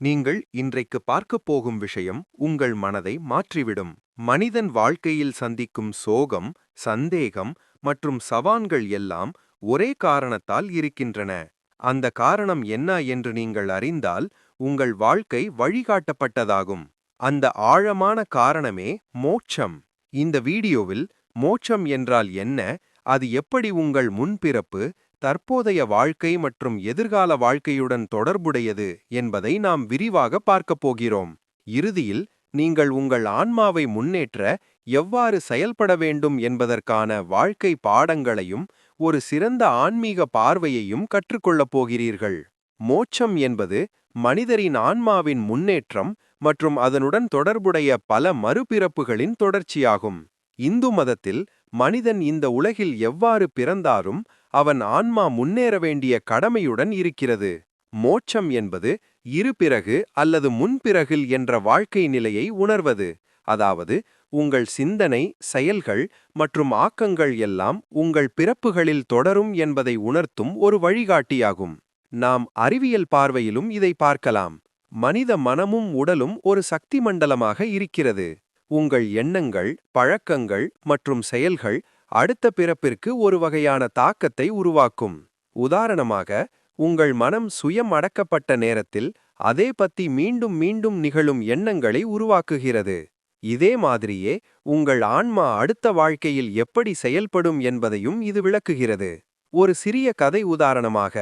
நீங்கள் இன்றைக்கு பார்க்கப் போகும் விஷயம் உங்கள் மனதை மாற்றிவிடும். மனிதன் வாழ்க்கையில் சந்திக்கும் சோகம் சந்தேகம் மற்றும் சவான்கள் எல்லாம் ஒரே காரணத்தால் இருக்கின்றன. அந்த காரணம் என்ன என்று நீங்கள் அறிந்தால் உங்கள் வாழ்க்கை வழிகாட்டப்பட்டதாகும். அந்த ஆழமான காரணமே மோட்சம். இந்த வீடியோவில் மோட்சம் என்றால் என்ன? அது எப்படி உங்கள் முன்பிறப்பு தற்போதைய வாழ்க்கை மற்றும் எதிர்கால வாழ்க்கையுடன் தொடர்புடையது என்பதை நாம் விரிவாக பார்க்கப் போகிறோம். இறுதியில் நீங்கள் உங்கள் ஆன்மாவை முன்னேற்ற எவ்வாறு செயல்பட வேண்டும் என்பதற்கான வாழ்க்கை பாடங்களையும் ஒரு சிறந்த ஆன்மீக பார்வையையும் கற்றுக்கொள்ளப் போகிறீர்கள். மோட்சம் என்பது மனிதரின் ஆன்மாவின் முன்னேற்றம் மற்றும் அதனுடன் தொடர்புடைய பல மறுபிறப்புகளின் தொடர்ச்சியாகும். இந்து மதத்தில் மனிதன் இந்த உலகில் எவ்வாறு பிறந்தாரும் அவன் ஆன்மா முன்னேற வேண்டிய கடமையுடன் இருக்கிறது. மோட்சம் என்பது இருபிறகு அல்லது முன்பிறகில் என்ற வாழ்க்கை நிலையை உணர்வது. அதாவது உங்கள் சிந்தனை செயல்கள் மற்றும் ஆக்கங்கள் எல்லாம் உங்கள் பிறப்புகளில் தொடரும் என்பதை உணர்த்தும் ஒரு வழிகாட்டியாகும். நாம் அறிவியல் பார்வையிலும் இதை பார்க்கலாம். மனித மனமும் உடலும் ஒரு சக்தி மண்டலமாக இருக்கிறது. உங்கள் எண்ணங்கள் பழக்கங்கள் மற்றும் செயல்கள் அடுத்த பிறப்பிற்கு ஒரு வகையான தாக்கத்தை உருவாக்கும். உதாரணமாக உங்கள் மனம் சுயம் அடக்கப்பட்ட நேரத்தில் அதே பத்தி மீண்டும் மீண்டும் நிகழும் எண்ணங்களை உருவாக்குகிறது. இதே மாதிரியே உங்கள் ஆன்மா அடுத்த வாழ்க்கையில் எப்படி செயல்படும் என்பதையும் இது விளக்குகிறது. ஒரு சிறிய கதை உதாரணமாக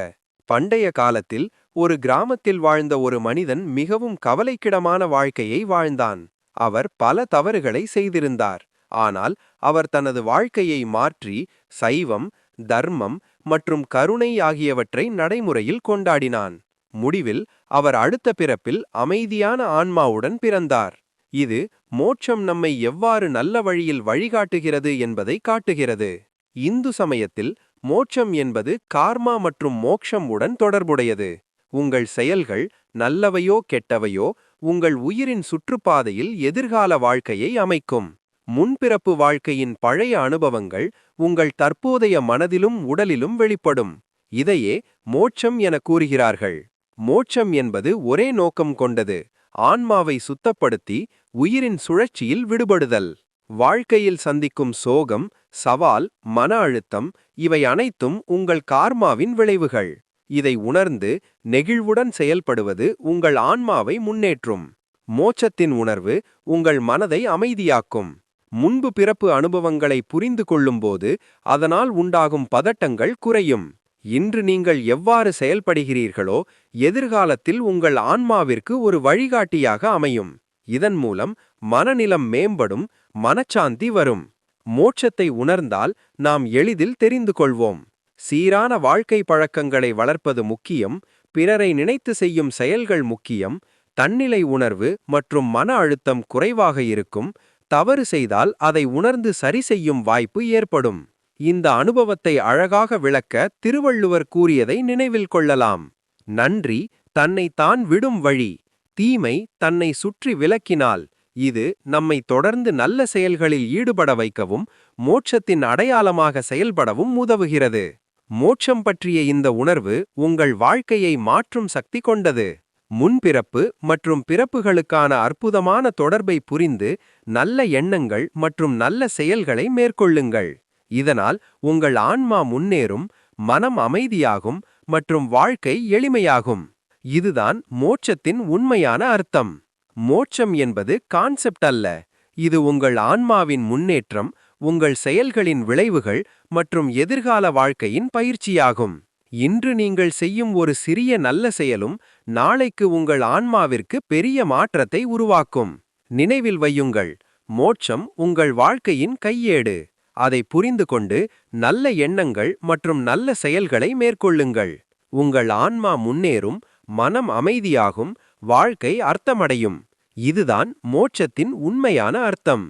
பண்டைய காலத்தில் ஒரு கிராமத்தில் வாழ்ந்த ஒரு மனிதன் மிகவும் கவலைக்கிடமான வாழ்க்கையை வாழ்ந்தான். அவர் பல தவறுகளை செய்திருந்தார். ஆனால் அவர் தனது வாழ்க்கையை மாற்றி சைவம் தர்மம் மற்றும் கருணை ஆகியவற்றை நடைமுறையில் கொண்டாடினான். முடிவில் அவர் அடுத்த பிறப்பில் அமைதியான ஆன்மாவுடன் பிறந்தார். இது மோட்சம் நம்மை எவ்வாறு நல்ல வழியில் வழிகாட்டுகிறது என்பதை காட்டுகிறது. இந்து சமயத்தில் மோட்சம் என்பது கார்மா மற்றும் மோட்சம் உடன் தொடர்புடையது. உங்கள் செயல்கள் நல்லவையோ கெட்டவையோ உங்கள் உயிரின் சுற்றுப்பாதையில் எதிர்கால வாழ்க்கையை அமைக்கும். முன்பிறப்பு வாழ்க்கையின் பழைய அனுபவங்கள் உங்கள் தற்போதைய மனதிலும் உடலிலும் வெளிப்படும். இதையே மோட்சம் என கூறுகிறார்கள். மோட்சம் என்பது ஒரே நோக்கம் கொண்டது. ஆன்மாவை சுத்தப்படுத்தி உயிரின் சுழற்சியில் விடுபடுதல். வாழ்க்கையில் சந்திக்கும் சோகம் சவால் மன அழுத்தம் இவை அனைத்தும் உங்கள் கார்மாவின் விளைவுகள். இதை உணர்ந்து நெகிழ்வுடன் செயல்படுவது உங்கள் ஆன்மாவை முன்னேற்றும். மோட்சத்தின் உணர்வு உங்கள் மனதை அமைதியாக்கும். முன்பு பிறப்பு அனுபவங்களை புரிந்து கொள்ளும்போது அதனால் உண்டாகும் பதட்டங்கள் குறையும். இன்று நீங்கள் எவ்வாறு செயல்படுகிறீர்களோ எதிர்காலத்தில் உங்கள் ஆன்மாவிற்கு ஒரு வழிகாட்டியாக அமையும். இதன் மூலம் மனநிலம் மேம்படும் மனச்சாந்தி வரும். மோட்சத்தை உணர்ந்தால் நாம் எளிதில் தெரிந்து கொள்வோம். சீரான வாழ்க்கை பழக்கங்களை வளர்ப்பது முக்கியம் பிறரை நினைத்து செய்யும் செயல்கள் முக்கியம் தன்னிலை உணர்வு மற்றும் மன அழுத்தம் குறைவாக இருக்கும் தவறு செய்தால் அதை உணர்ந்து சரி செய்யும் வாய்ப்பு ஏற்படும். இந்த அனுபவத்தை அழகாக விளக்க திருவள்ளுவர் கூறியதை நினைவில் கொள்ளலாம். நன்றி தன்னை தான் விடும் வழி. தீமை தன்னை சுற்றி விலக்கினால் இது நம்மை தொடர்ந்து நல்ல செயல்களில் ஈடுபட வைக்கவும் மோட்சத்தின் அடையாளமாக செயல்படவும் உதவுகிறது. மோட்சம் பற்றிய இந்த உணர்வு உங்கள் வாழ்க்கையை மாற்றும் சக்தி கொண்டது. முன்பிறப்பு மற்றும் பிறப்புகளுக்கான அற்புதமான தொடர்பை புரிந்து நல்ல எண்ணங்கள் மற்றும் நல்ல செயல்களை மேற்கொள்ளுங்கள். இதனால் உங்கள் ஆன்மா முன்னேறும் மனம் அமைதியாகும் மற்றும் வாழ்க்கை எளிமையாகும். இதுதான் மோட்சத்தின் உண்மையான அர்த்தம். மோட்சம் என்பது கான்செப்ட் அல்ல. இது உங்கள் ஆன்மாவின் முன்னேற்றம் உங்கள் செயல்களின் விளைவுகள் மற்றும் எதிர்கால வாழ்க்கையின் பயிற்சியாகும். இன்று நீங்கள் செய்யும் ஒரு சிறிய நல்ல செயலும் நாளைக்கு உங்கள் ஆன்மாவிற்கு பெரிய மாற்றத்தை உருவாக்கும். நினைவில் வையுங்கள். மோட்சம் உங்கள் வாழ்க்கையின் கையேடு. அதை புரிந்து கொண்டு நல்ல எண்ணங்கள் மற்றும் நல்ல செயல்களை மேற்கொள்ளுங்கள். உங்கள் ஆன்மா முன்னேறும் மனம் அமைதியாகும் வாழ்க்கை அர்த்தமடையும். இதுதான் மோட்சத்தின் உண்மையான அர்த்தம்.